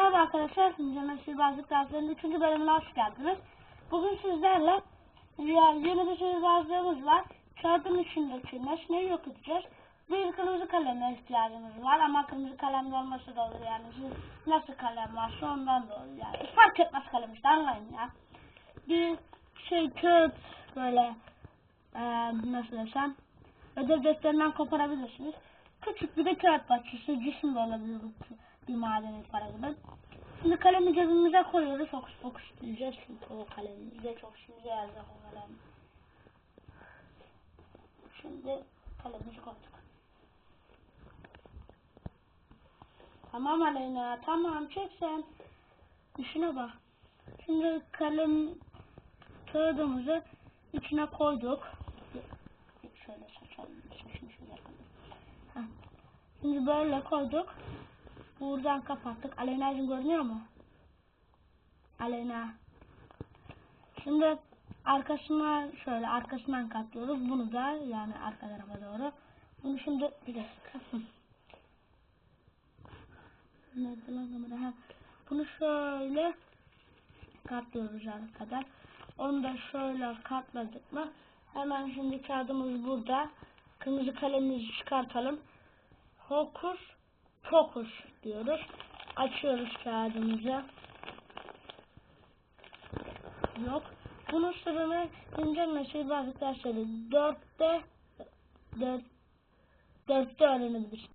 Merhaba arkadaşlar, Sincan Sihirbazlık derslerinin 3. bölümüne hoş geldiniz. Bugün sizlerle ya, yeni bir sihirbazlığımız var. Kağıdın içindeki nesneyi yok edeceğiz. Bir kırmızı kaleme ihtiyacımız var ama kırmızı kalemli olması da olur yani. Siz nasıl kalem varsa ondan da olur yani. Fark etmez kalem işte anlayın ya. Bir şey kağıt böyle e, nasıl desem ödev defterinden koparabilirsiniz. Küçük bir de kağıt parçası cisim de olabilir bir madenin para gibi. Şimdi kalemi cebimize koyuyoruz. Fokus fokus diyeceğiz çünkü o kalemimizde çok işimize yarayacak o kalem. Şimdi kalemimizi koyduk. Tamam Aleyna tamam çek sen. İşine bak. Şimdi kalem kağıdımızı içine koyduk. Şöyle saçalım. Şimdi böyle koyduk. Buradan kapattık. Aleyna'cığım görünüyor mu? Aleyna. Şimdi arkasına şöyle arkasından katlıyoruz. Bunu da yani arka tarafa doğru. Bunu şimdi bir dakika. Nerede lan kamera? Bunu şöyle katlıyoruz kadar. Onu da şöyle katladık mı? Hemen şimdi kağıdımız burada. Kırmızı kalemimizi çıkartalım. Hokus pokus diyoruz. Açıyoruz kağıdımızı. Yok. Bunun sırrını güncel nesil bazı dersleri dörtte dört, dörtte öğrenebilirsin.